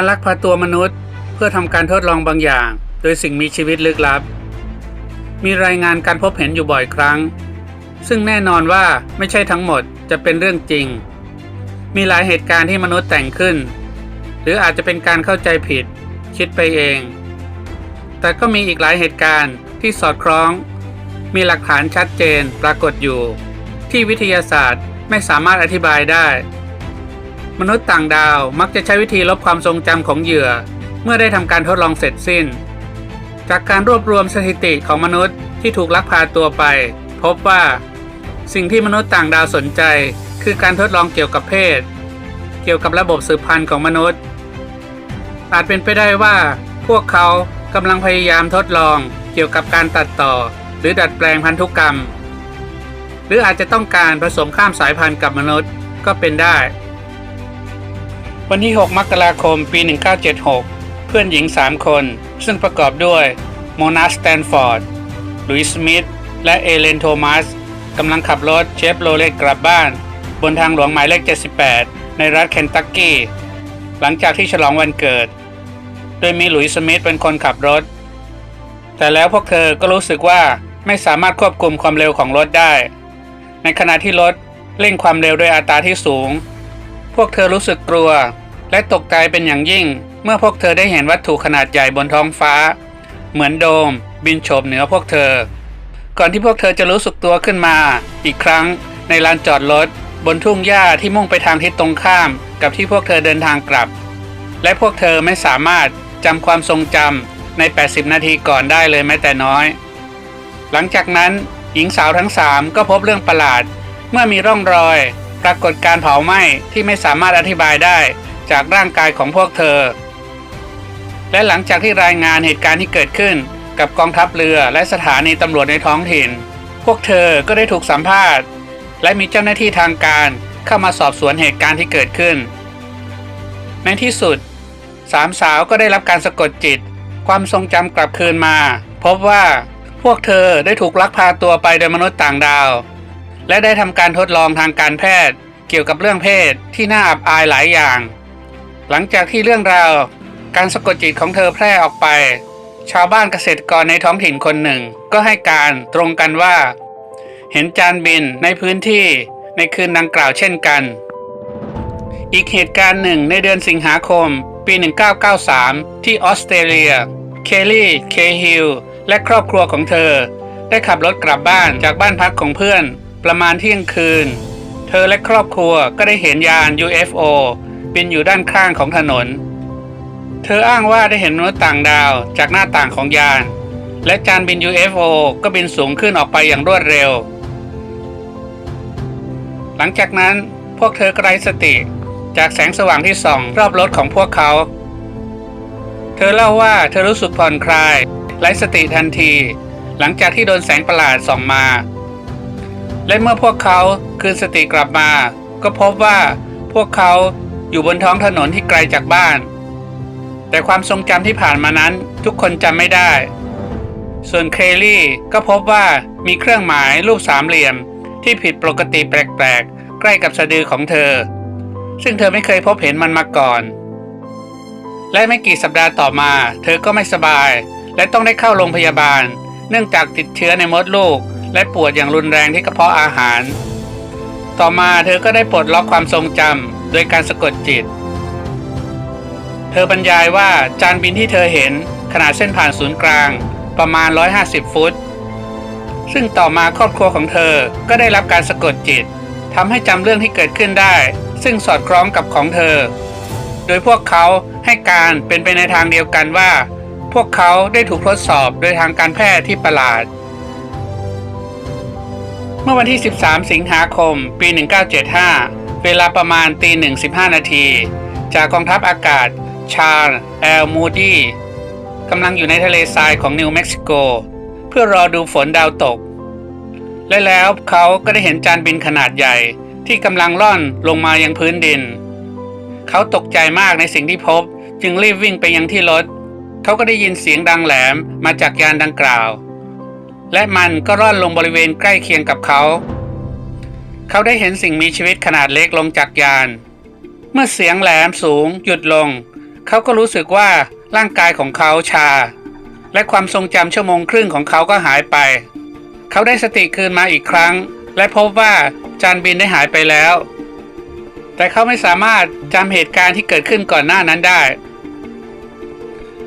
การลักพาตัวมนุษย์ เพื่อทำการทดลองบางอย่าง โดยสิ่งมีชีวิตลึกลับ มีรายงานการพบเห็นอยู่บ่อยครั้ง ซึ่งแน่นอนว่าไม่ใช่ทั้งหมดจะเป็นเรื่องจริง มีหลายเหตุการณ์ที่มนุษย์แต่งขึ้น หรืออาจจะเป็นการเข้าใจผิด คิดไปเอง แต่ก็มีอีกหลายเหตุการณ์ที่สอดคล้อง มีหลักฐานชัดเจนปรากฏอยู่ ที่วิทยาศาสตร์ไม่สามารถอธิบายได้ มนุษย์ต่างดาวมักจะใช้วิธีลบความทรงจำของเหยื่อ เมื่อได้ทำการทดลองเสร็จสิ้น จากการรวบรวมสถิติของมนุษย์ที่ถูกลักพาตัวไป พบว่า สิ่งที่มนุษย์ต่างดาวสนใจ คือการทดลองเกี่ยวกับเพศ เกี่ยวกับระบบสืบพันธุ์ของมนุษย์ อาจเป็นไปได้ว่า พวกเขากำลังพยายามทดลองเกี่ยวกับการตัดต่อ หรือดัดแปลงพันธุกรรม หรืออาจจะต้องการผสมข้ามสายพันธุ์กับมนุษย์ก็เป็นได้ วันที่ 6 มกราคม ปี 1976 เพื่อนหญิง 3 คน ซึ่งประกอบด้วยโมนาสแตนฟอร์ดลุยส์มิธ และเอเลนโทมัสกำลังขับรถเชฟโรเลตกลับบ้าน บนทางหลวงหมายเลข 78 ในรัฐเคนตักกี้ หลังจากที่ฉลองวันเกิด โดยมีหลุยส์สมิธเป็นคนขับรถ แต่แล้วพวกเธอก็รู้สึกว่าไม่สามารถควบคุมความเร็วของรถได้ ในขณะที่รถเร่งความเร็วด้วยอัตราที่สูง พวกเธอรู้สึกกลัว และตกใจเป็นอย่างยิ่ง เมื่อพวกเธอได้เห็นวัตถุขนาดใหญ่บนท้องฟ้า เหมือนโดม บินโฉบเหนือพวกเธอ ก่อนที่พวกเธอจะรู้สึกตัวขึ้นมา อีกครั้งในลานจอดรถบนทุ่งหญ้าที่มุ่งไปทางทิศตรงข้ามกับที่พวกเธอเดินทางกลับ และพวกเธอไม่สามารถจำความทรงจำใน 80 นาทีก่อนได้เลยแม้แต่น้อย หลังจากนั้นหญิงสาวทั้งสามก็พบเรื่องประหลาด เมื่อมีร่องรอย ปรากฏการเผาไหม้ที่ไม่สามารถอธิบายได้จากร่างกายของพวกเธอ และหลังจากที่รายงานเหตุการณ์ที่เกิดขึ้นกับกองทัพเรือและสถานีตำรวจในท้องถิ่น พวกเธอก็ได้ถูกสัมภาษณ์ และมีเจ้าหน้าที่ทางการเข้ามาสอบสวนเหตุการณ์ที่เกิดขึ้น ในที่สุดสามสาวก็ได้รับการสะกดจิต ความทรงจำกลับคืนมา พบว่าพวกเธอได้ถูกลักพาตัวไปโดยมนุษย์ต่างดาว และได้ทำการทดลองทางการแพทย์เกี่ยวกับเรื่องเพศที่น่าอับอายหลายอย่าง หลังจากที่เรื่องราวการสะกดจิตของเธอแพร่ออกไป ชาวบ้านเกษตรกรในท้องถิ่นคนหนึ่ง ก็ให้การตรงกันว่า เห็นจานบินในพื้นที่ในคืนดังกล่าวเช่นกัน อีกเหตุการณ์หนึ่งในเดือนสิงหาคม ปี 1993 ที่ออสเตรเลีย เคลลี่ เคฮิลและครอบครัวของเธอ ได้ขับรถกลับบ้านจากบ้านพักของเพื่อน ประมาณเที่ยงคืน เธอและครอบครัวก็ได้เห็นยาน UFO บินอยู่ด้านข้างของถนน เธออ้างว่าได้เห็นมนุษย์ต่างดาวจากหน้าต่างของยาน และจานบิน UFO ก็บินสูงขึ้นออกไปอย่างรวดเร็ว หลังจากนั้นพวกเธอก็ไร้สติ จากแสงสว่างที่ส่องรอบรถของพวกเขา เธอเล่าว่าเธอรู้สึกผ่อนคลายไร้สติทันที หลังจากที่โดนแสงประหลาดส่องมา และเมื่อพวกเขาคืนสติกลับมา ก็พบว่าพวกเขาอยู่บนท้องถนนที่ไกลจากบ้าน แต่ความทรงจำที่ผ่านมานั้นทุกคนจำไม่ได้ ส่วนเคลลี่ก็พบว่ามีเครื่องหมายรูปสามเหลี่ยม ที่ผิดปกติแปลกๆ ใกล้กับสะดือของเธอ ซึ่งเธอไม่เคยพบเห็นมันมาก่อน และไม่กี่สัปดาห์ต่อมา เธอก็ไม่สบาย และต้องได้เข้าโรงพยาบาล เนื่องจากติดเชื้อในมดลูก และปวดอย่างรุนแรงที่กระเพาะอาหาร ต่อมาเธอก็ได้ปลดล็อกความทรงจำโดยการสะกดจิต เธอบรรยายว่าจานบินที่เธอเห็นขนาดเส้นผ่านศูนย์กลางประมาณ 150 ฟุต ซึ่งต่อมาครอบครัวของเธอก็ได้รับการสะกดจิตทำให้จำเรื่องที่เกิดขึ้นได้ ซึ่งสอดคล้องกับของเธอ โดยพวกเขาให้การเป็นไปในทางเดียวกันว่า พวกเขาได้ถูกทดสอบโดยทางการแพทย์ที่ประหลาด เมื่อวันที่ 13 สิงหาคม ปี 1975 เวลาประมาณตีหนึ่งสินาที จากกองทัพอากาศ ชาร์ลแอลมูดีกำลังอยู่ในทะเลทรายของนิวเม็กซิโก เพื่อรอดูฝนดาวตก และแล้วเขาก็ได้เห็นจานบินขนาดใหญ่ที่กำลังล่อนลงมายังพื้นดิน เขาตกใจมากในสิ่งที่พบ จึงรีบวิ่งไปยังที่รถ เขาก็ได้ยินเสียงดังแหลมมาจากยานดังกล่าว และมันก็ร่อนลงบริเวณใกล้เคียงกับเขา เขาได้เห็นสิ่งมีชีวิตขนาดเล็กลงจากยาน เมื่อเสียงแหลมสูง หยุดลง เขาก็รู้สึกว่าร่างกายของเขาชา และความทรงจำชั่วโมงครึ่งของเขาก็หายไป เขาได้สติคืนมาอีกครั้ง และพบว่าจานบินได้หายไปแล้ว แต่เขาไม่สามารถจำเหตุการณ์ที่เกิดขึ้นก่อนหน้านั้นได้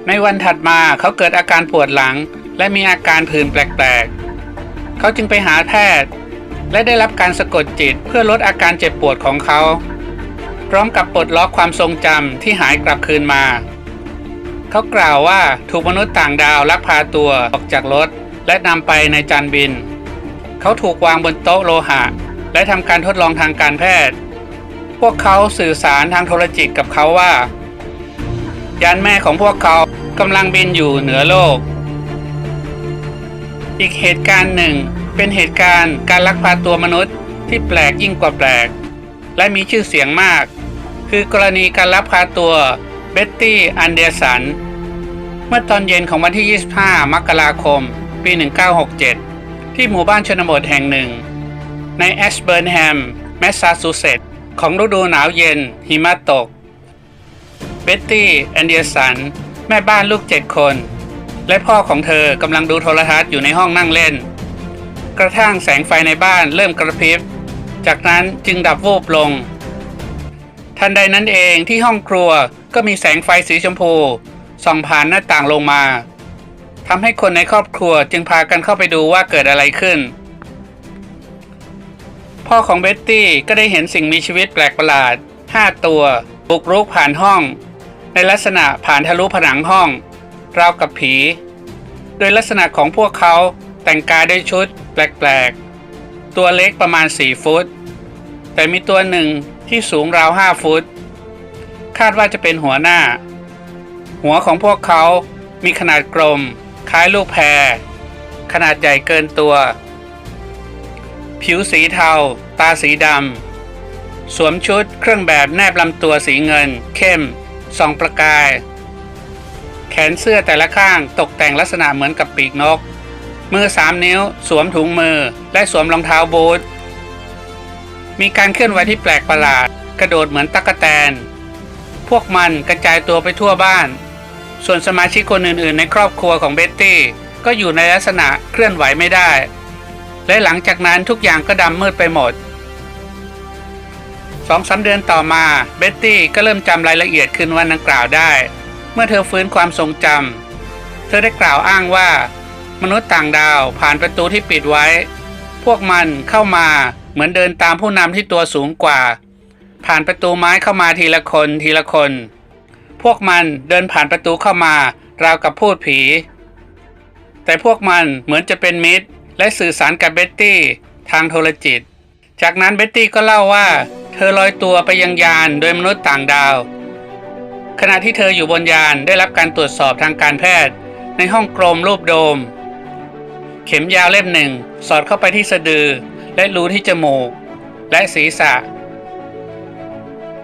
ในวันถัดมาเขาเกิดอาการปวดหลัง และมีอาการผื่นแปลกๆ เขาจึงไปหาแพทย์ และได้รับการสะกดจิตเพื่อลดอาการเจ็บปวดของเขา พร้อมกับปลดล็อกความทรงจำที่หายกลับคืนมา เขากล่าวว่าถูกมนุษย์ต่างดาวลักพาตัวออกจากรถ และนำไปในจานบิน เขาถูกวางบนโต๊ะโลหะ และทำการทดลองทางการแพทย์ พวกเขาสื่อสารทางโทรจิตกับเขาว่า ยานแม่ของพวกเขากำลังบินอยู่เหนือโลก อีกเหตุการณ์หนึ่ง เป็นเหตุการณ์การลักพาตัวมนุษย์ที่แปลกยิ่งกว่าแปลก และมีชื่อเสียงมาก คือกรณีการลักพาตัวเบ็ตตี้อันเดอร์สัน เมื่อตอนเย็นของวันที่ 25 มกราคม ปี 1967 ที่หมู่บ้านชนบทแห่งหนึ่ง ในแอชเบิร์นแฮม แมสซาชูเซตส์ของฤดูหนาวเย็นหิมะตก เบ็ตตี้แอนเดียสัน แม่บ้านลูกเจ็ดคน และพ่อของเธอกำลังดูโทรทัศน์อยู่ในห้องนั่งเล่น กระทั่งแสงไฟในบ้านเริ่มกระพริบ จากนั้นจึงดับวูบลง ทันใดนั้นเองที่ห้องครัวก็มีแสงไฟสีชมพูส่องผ่านหน้าต่างลงมาทำให้คนในครอบครัวจึงพากันเข้าไปดูว่าเกิดอะไรขึ้น พ่อของเบ็ตตี้ก็ได้เห็นสิ่งมีชีวิตแปลกประหลาด 5 ตัว บุกรุกผ่านห้อง ในลักษณะผ่านทะลุผนังห้อง ราวกับผี โดยลักษณะของพวกเขาแต่งกายด้วยชุด แปลกๆ ตัวเล็กประมาณ 4 ฟุต แต่มีตัวหนึ่งที่สูงราว 5 ฟุต คาดว่าจะเป็นหัวหน้า หัวของพวกเขามีขนาดกลม คล้ายลูกแพร ขนาดใหญ่เกินตัว ผิวสีเทา ตาสีดำ สวมชุดเครื่องแบบแนบลำตัวสีเงิน เข้มส่องประกาย แขนเสื้อแต่ละข้างตกแต่งลักษณะเหมือนกับปีกนก มือสามนิ้ว สวมถุงมือ และสวมรองเท้าบูท มีการเคลื่อนไหวที่แปลกประหลาด กระโดดเหมือนตั๊กแตน พวกมันกระจายตัวไปทั่วบ้าน ส่วนสมาชิกคนอื่นๆ ในครอบครัวของเบ็ตตี้ก็อยู่ในลักษณะเคลื่อนไหวไม่ได้ และหลังจากนั้นทุกอย่างก็ดำมืดไปหมดสองสาเดือนต่อมาเบ็ตตี้ก็เริ่มจำรายละเอียดคืนวันดังกล่าวได้ เมื่อเธอฟื้นความทรงจำ เธอได้กล่าวอ้างว่า มนุษย์ต่างดาวผ่านประตูที่ปิดไว้ พวกมันเข้ามาเหมือนเดินตามผู้นำที่ตัวสูงกว่า ผ่านประตูไม้เข้ามาทีละคนทีละคน พวกมันเดินผ่านประตูเข้ามาราวกับพูดผี แต่พวกมันเหมือนจะเป็นมิตร และสื่อสารกับเบ็ตตี้ทางโทรจิต จากนั้นเบ็ตตี้ก็เล่าว่า เธอลอยตัวไปยังยานโดยมนุษย์ต่างดาว ขณะที่เธออยู่บนยานได้รับการตรวจสอบทางการแพทย์ ในห้องกลมรูปโดม เข็มยาวเล่มหนึ่ง สอดเข้าไปที่สะดือ และรูที่จมูก และศีรษะ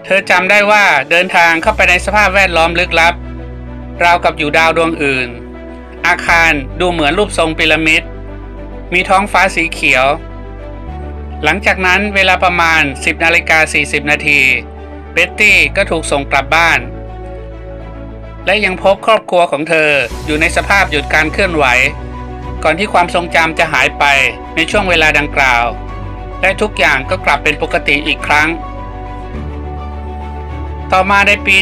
เธอจำได้ว่าเดินทางเข้าไปในสภาพแวดล้อมลึกลับ ราวกับอยู่ดาวดวงอื่น อาคารดูเหมือนรูปทรงพีระมิด มีท้องฟ้าสีเขียว หลังจากนั้นเวลาประมาณ 10นาฬิกา40นาทีเบ็ตตี้ก็ถูกส่งกลับบ้าน และยังพบครอบครัวของเธออยู่ในสภาพหยุดการเคลื่อนไหว ก่อนที่ความทรงจำจะหายไปในช่วงเวลาดังกล่าว และทุกอย่างก็กลับเป็นปกติอีกครั้ง ต่อมาในปี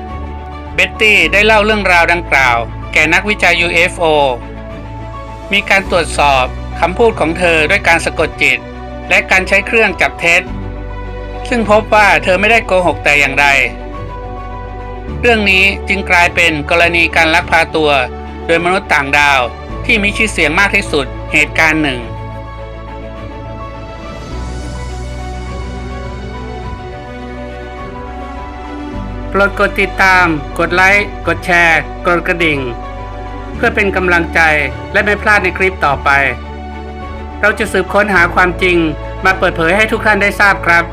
1975 เบ็ตตี้ได้เล่าเรื่องราวดังกล่าว แก่นักวิจัย UFO มีการตรวจสอบคำพูดของเธอด้วยการสะกดจิต และการใช้เครื่องจับเท็จ ซึ่งพบว่าเธอไม่ได้โกหกแต่อย่างใด เรื่องนี้จึงกลายเป็นกรณีการลักพาตัว โดยมนุษย์ต่างดาวที่มีชื่อเสียงมากที่สุดเหตุการณ์หนึ่ง โปรดกดติดตาม กดไลค์ กดแชร์ กดกระดิ่ง เพื่อเป็นกำลังใจและไม่พลาดในคลิปต่อไป เราจะสืบค้นหาความจริงมาเปิดเผยให้ทุกท่านได้ทราบครับ